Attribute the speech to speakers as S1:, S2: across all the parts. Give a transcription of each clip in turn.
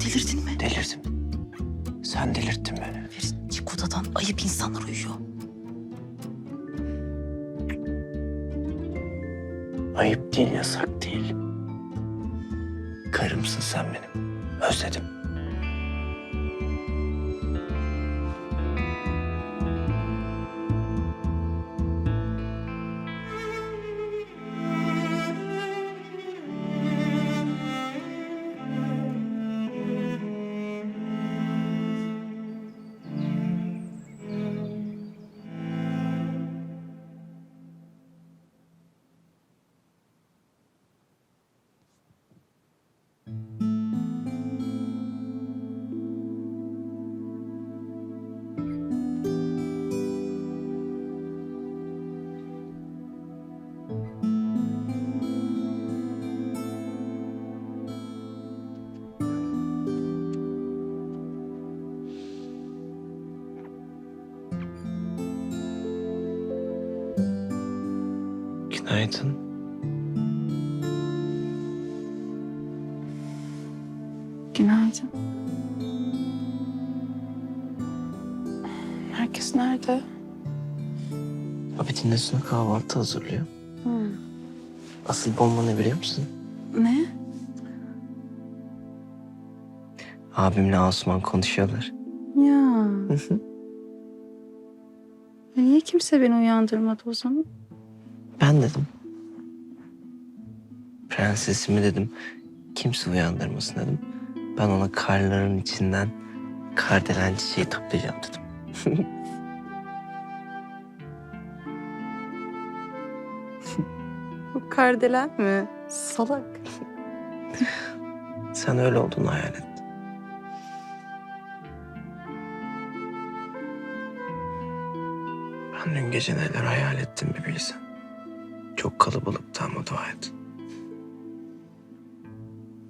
S1: Delirdim. Sen delirttin beni.
S2: Ferit çık odadan ayıp insanlar uyuyor.
S1: Ayıp değil, yasak değil. Karımsın sen benim. Özledim. Günaydın.
S3: Günaydın. Herkes nerede?
S1: Abidin üstüne kahvaltı hazırlıyor. Asıl bomba ne biliyor musun?
S3: Ne?
S1: Abimle Asuman konuşuyorlar.
S3: Ya. Niye kimse beni uyandırmadı o zaman?
S1: Ben dedim. Prensesimi dedim. Kimse uyandırmasın dedim. Ben ona karların içinden kardelen çiçeği toplayacağım dedim.
S3: Bu kardelen mi? Salak.
S1: Sen öyle olduğunu hayal et. Ben dün gece neler hayal ettim bir bilsen. Çok kalabalıktı ama dua et.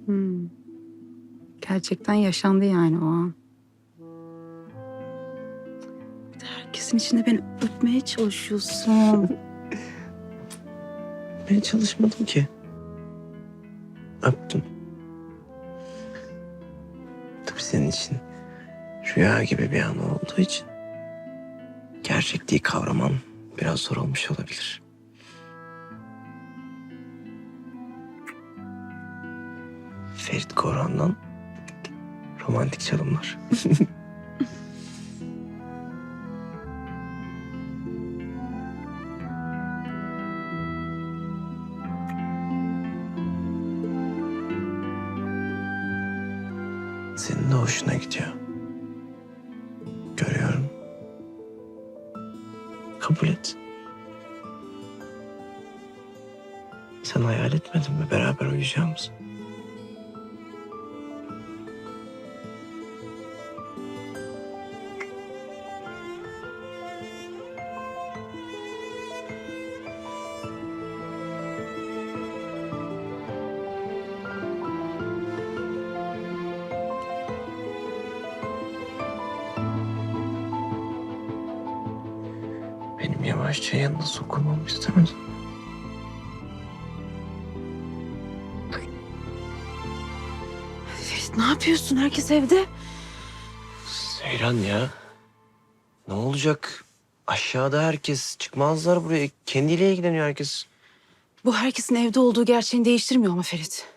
S3: Hmm. Gerçekten yaşandı yani o an. Bir de herkesin içinde beni öpmeye çalışıyorsun.
S1: Ben çalışmadım ki. Öptüm. Tabii senin için rüya gibi bir an olduğu için gerçekliği kavraman biraz zor olmuş olabilir. Ferit Korhan'dan romantik çalımlar. Senin de hoşuna gidiyor. Görüyorum. Kabul et. Sen hayal etmedin mi beraber uyuyacağımızı? Benim yavaşça yanına sokulmamı istemedin.
S3: Ferit ne yapıyorsun? Herkes evde.
S1: Seyran ya. Ne olacak? Aşağıda herkes çıkmazlar buraya. Kendiyle ilgileniyor herkes.
S3: Bu herkesin evde olduğu gerçeğini değiştirmiyor ama Ferit.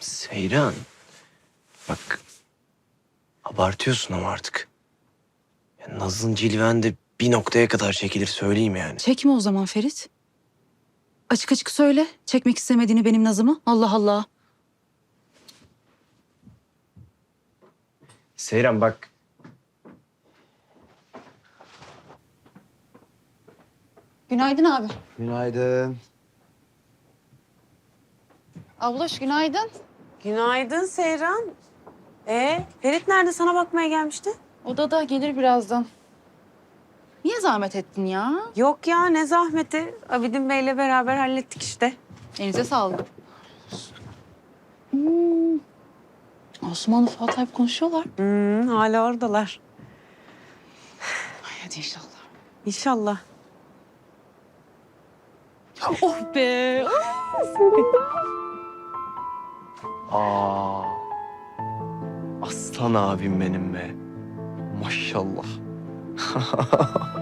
S1: Seyran. Bak. Abartıyorsun ama artık. Ya Naz'ın cilven de bir noktaya kadar çekilir söyleyeyim yani.
S3: Çekme o zaman Ferit. Açık açık söyle. Çekmek istemediğini benim nazımı. Allah Allah.
S1: Seyran bak.
S2: Günaydın abi.
S4: Günaydın.
S2: Abloş günaydın.
S5: Günaydın Seyran. Ee, Ferit nerede? Sana bakmaya gelmişti.
S2: Odada gelir birazdan. Niye zahmet ettin ya?
S5: Yok ya ne zahmeti. Abidin Bey'le beraber hallettik işte.
S2: Elinize sağlık. Hmm. Osmanlı Fuat hep konuşuyorlar.
S5: Hmm, hala oradalar.
S2: Ay hadi inşallah.
S5: İnşallah.
S2: Oh be.
S1: Aa.
S4: Aslan abim benim be. Maşallah.